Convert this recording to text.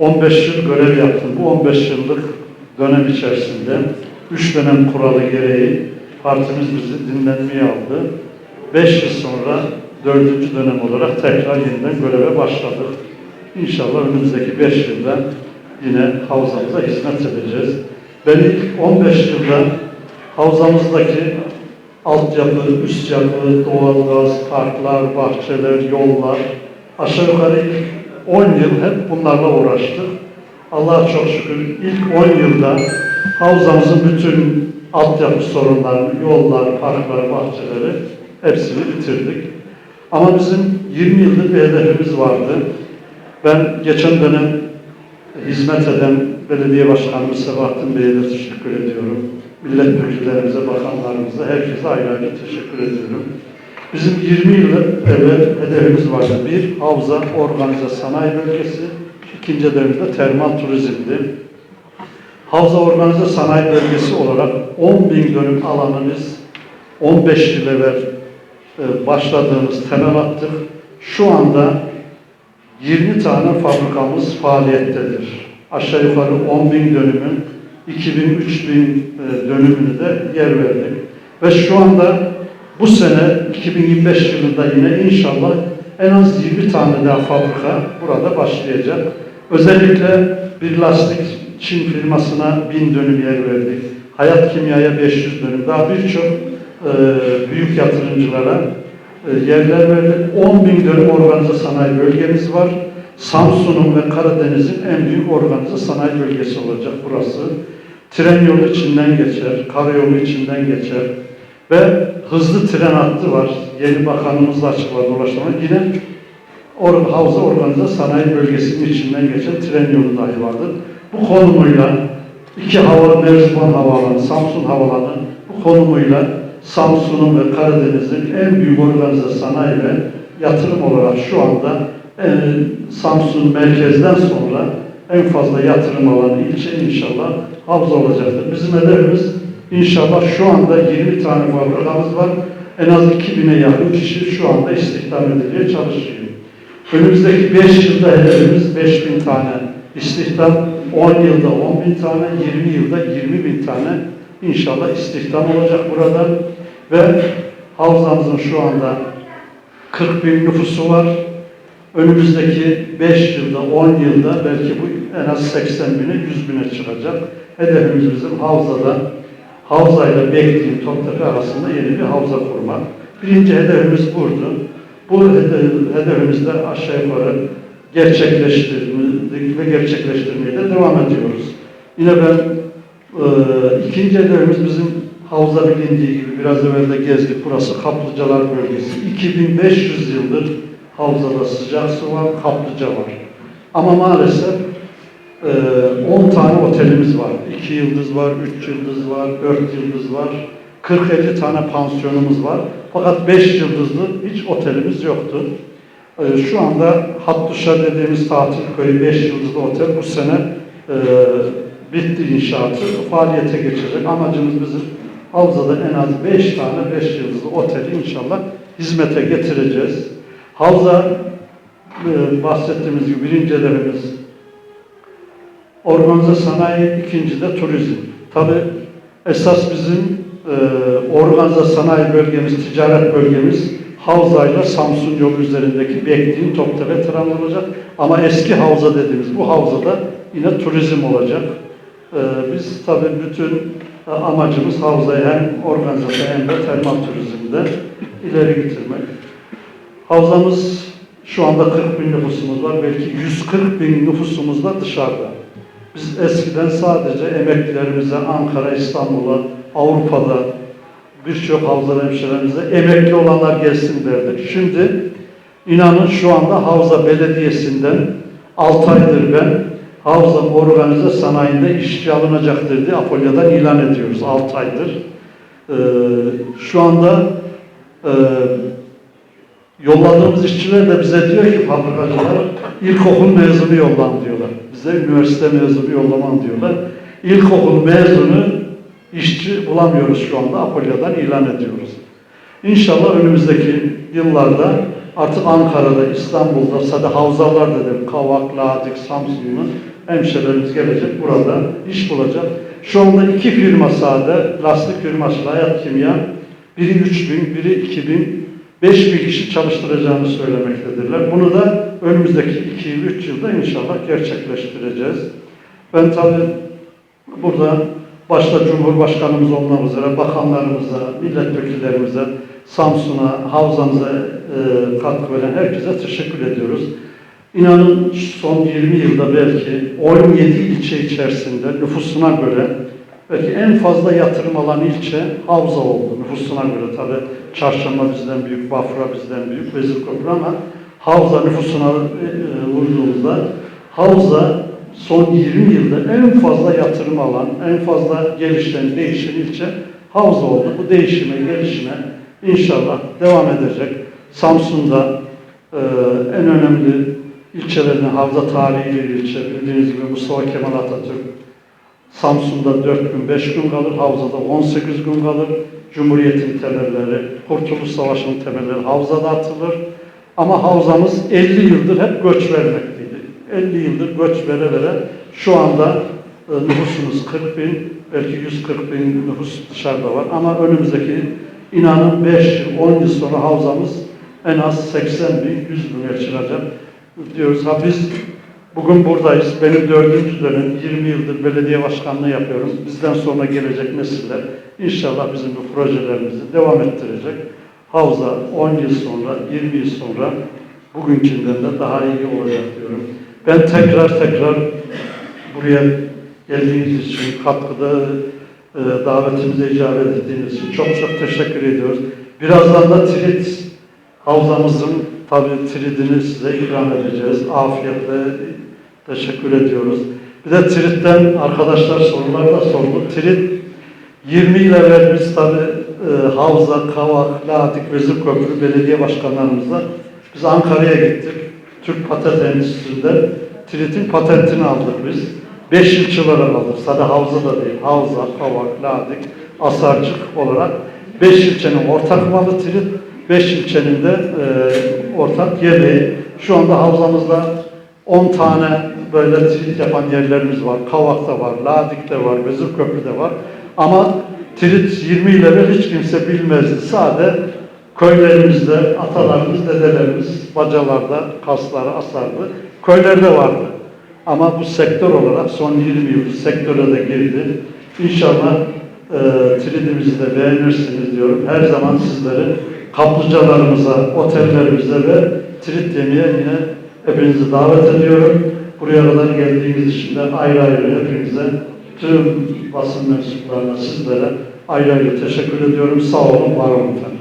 15 yıl görev yaptım. Bu 15 yıllık dönem içerisinde 3 dönem kuralı gereği partimiz bizi dinlenmeye aldı. 5 yıl sonra 4. dönem olarak tekrar yeniden göreve başladık. İnşallah önümüzdeki 5 yılda yine havzamıza hizmet edeceğiz. Ben ilk 15 yılda havzamızdaki altyapı, üst yapı, doğalgaz, parklar, bahçeler, yollar aşağı yukarı ilk 10 yıl hep bunlarla uğraştık. Allah'a çok şükür ilk 10 yılda havzamızın bütün altyapı sorunlarını, yollar, parklar, bahçeleri hepsini bitirdik. Ama bizim 20 yıllık bir hedefimiz vardı. Ben geçen dönem hizmet eden belediye başkanımız Sebahattin Bey'e de teşekkür ediyorum. Milletvekillerimize, bakanlarımıza, herkese ayrı ayrı teşekkür ediyorum. Bizim 20 yıl evvel hedefimiz vardı. Bir, havza organize sanayi bölgesi. ikinci hedefimiz de termal turizmdi. Havza organize sanayi bölgesi olarak 10 bin dönüm alanı biz 15 yıl evvel e, başladığımız temel attık. Şu anda 20 tane fabrikamız faaliyettedir. Aşağı yukarı 10 bin dönümün 2000-3000 dönümünü de yer verdik. Ve şu anda bu sene 2025 yılında yine inşallah en az 20 tane daha fabrika burada başlayacak. Özellikle bir lastik Çin firmasına 1000 dönüm yer verdik. Hayat Kimya'ya 500 dönüm. Daha birçok e, büyük yatırımcılara e, yerler verdik. 10 bin dönüm organize sanayi bölgemiz var. Samsun'un ve Karadeniz'in en büyük organize sanayi bölgesi olacak burası. Tren yolu içinden geçer, karayolu içinden geçer ve hızlı tren hattı var. Yeni bakanımızla açıkladı ulaştırma. Yine Or Havza Organize Sanayi Bölgesi'nin içinden geçen tren yolu dahi vardır. Bu konumuyla iki hava, Merziban Havaalanı, Samsun Havaalanı bu konumuyla Samsun'un ve Karadeniz'in en büyük organize sanayi ve yatırım olarak şu anda e, Samsun merkezden sonra en fazla yatırım alanı ilçe inşallah Havza olacaktır. Bizim hedefimiz inşallah şu anda 20 tane fabrikamız var. En az 2000'e yakın kişi şu anda istihdam ediliyor, çalışıyor. Önümüzdeki 5 yılda hedefimiz 5000 tane istihdam, 10 yılda 10 bin tane, 20 yılda 20 bin tane inşallah istihdam olacak burada. Ve havzamızın şu anda 40 bin nüfusu var. Önümüzdeki 5 yılda, 10 yılda belki bu en az 80 bine, 100 bine çıkacak. Hedefimiz bizim havzada, havzayla Bekli'nin Toptepe arasında yeni bir havza kurmak. Birinci hedefimiz buydu. Bu hede- hedefimizi de aşağı yukarı gerçekleştirdik ve gerçekleştirmeye de devam ediyoruz. Yine ben e, ikinci hedefimiz bizim havza bilindiği gibi biraz evvel de gezdik. Burası Kaplıcalar Bölgesi. 2500 yıldır havzada sıcak su var, kaplıca var. Ama maalesef e, 10 tane otelimiz var. 2 yıldız var, 3 yıldız var, 4 yıldız var. 40-50 tane pansiyonumuz var. Fakat 5 yıldızlı hiç otelimiz yoktu. Ee, Şu anda Hattuşa dediğimiz tatil köyü 5 yıldızlı otel bu sene e, bitti inşaatı. Faaliyete geçecek. Amacımız bizim Havza'da en az 5 tane 5 yıldızlı oteli inşallah hizmete getireceğiz. Havza e, bahsettiğimiz gibi birinci hedefimiz organize sanayi, ikinci de turizm. Tabi esas bizim e, organize sanayi bölgemiz, ticaret bölgemiz Havza ile Samsun yolu üzerindeki Bekli'nin Toptepe tren olacak. Ama eski havza dediğimiz bu havzada yine turizm olacak. E, biz tabi bütün e, amacımız havzayı hem organize hem de termal turizmde ileri getirmek. Havzamız şu anda 40 bin nüfusumuz var. Belki 140 bin nüfusumuz da dışarıda. Biz eskiden sadece emeklilerimize Ankara, İstanbul'a, Avrupa'da birçok havza hemşehrilerimize emekli olanlar gelsin derdik. Şimdi inanın şu anda Havza Belediyesi'nden 6 aydır ben Havza Organize Sanayi'nde işçi alınacaktır diye Apolya'dan ilan ediyoruz 6 aydır. Ee, şu anda e, Yolladığımız işçiler de bize diyor ki fabrikacılar ilkokul mezunu yollan diyorlar. Bize üniversite mezunu yollaman diyorlar. İlkokul mezunu işçi bulamıyoruz şu anda. Apolya'dan ilan ediyoruz. İnşallah önümüzdeki yıllarda Artık Ankara'da, İstanbul'da, sadece havzalar dedim, Kavak, Ladik, Samsun'un hemşehrilerimiz gelecek burada iş bulacak. Şu anda iki firma sade, lastik firması Hayat Kimya, biri 3 bin, biri 2 bin, 5 bin kişi çalıştıracağını söylemektedirler. Bunu da önümüzdeki 2-3 yılda inşallah gerçekleştireceğiz. Ben tabii burada başta Cumhurbaşkanımız olmak üzere bakanlarımıza, milletvekillerimize, Samsun'a, havzamıza e, katkı veren herkese teşekkür ediyoruz. İnanın son 20 yılda belki 17 ilçe içerisinde nüfusuna göre belki en fazla yatırım alan ilçe Havza oldu. Nüfusuna göre tabi Çarşamba bizden büyük, Bafra bizden büyük, Vezirköprü ama Havza nüfusuna e, e, vurduğumuzda Havza son 20 yılda en fazla yatırım alan, en fazla gelişen, değişen ilçe Havza oldu. Bu değişime, gelişime inşallah devam edecek. Samsun'da e, en önemli ilçelerine Havza tarihi bir ilçe. Bildiğiniz gibi Mustafa Kemal Atatürk Samsun'da 4 gün, 5 gün kalır, Havza'da 18 gün kalır. Cumhuriyet'in temelleri, Kurtuluş Savaşı'nın temelleri Havza'da atılır. Ama Havza'mız 50 yıldır hep göç vermekteydi. 50 yıldır göç vere vere şu anda e, nüfusumuz 40 bin, belki 140 bin nüfus dışarıda var. Ama önümüzdeki inanın 5 yıl, 10 yıl sonra Havza'mız en az 80 bin, 100 bin çıkacak diyoruz. Ha biz bugün buradayız. Benim dördüncü dönem 20 yıldır belediye başkanlığı yapıyorum. Bizden sonra gelecek nesiller inşallah bizim bu projelerimizi devam ettirecek. Havza 10 yıl sonra, 20 yıl sonra bugünkünden de daha iyi olacak diyorum. Ben tekrar tekrar buraya geldiğiniz için, katkıda e, davetimize icabet ettiğiniz için çok çok teşekkür ediyoruz. Birazdan da Tirit havzamızın tabi Trit'ini size ikram edeceğiz. Afiyetle teşekkür ediyoruz. Bir de Tirit'ten arkadaşlar sorular da sordu. Tirit 20 yıl evvel biz tabi e, Havza, Kavak, Ladik, Vezirköprü belediye başkanlarımızla biz Ankara'ya gittik. Türk Patent Endüstrisi'nde Trit'in patentini aldık biz. 5 yılçılara aldık. Sadece Havza da değil. Havza, Kavak, Ladik, Asarcık olarak 5 ilçenin ortak malı Trit. 5 ilçenin de e, ortak yemeği. Şu anda havzamızda 10 tane böyle trit yapan yerlerimiz var. Kavak'ta var, Ladik'te var, Vezirköprü'de var. Ama trit 20 yıl evvel hiç kimse bilmezdi. Sade köylerimizde atalarımız, dedelerimiz bacalarda kasları asardı. Köylerde vardı. Ama bu sektör olarak son 20 yıl sektöre de girdi. İnşallah e, tridimizi de beğenirsiniz diyorum. Her zaman sizleri kaplıcalarımıza, otellerimize ve trit yemeye yine hepinizi davet ediyorum. Buraya kadar geldiğiniz için de ayrı ayrı hepinize, tüm basın mensuplarına, sizlere ayrı ayrı teşekkür ediyorum. Sağ olun, var olun efendim.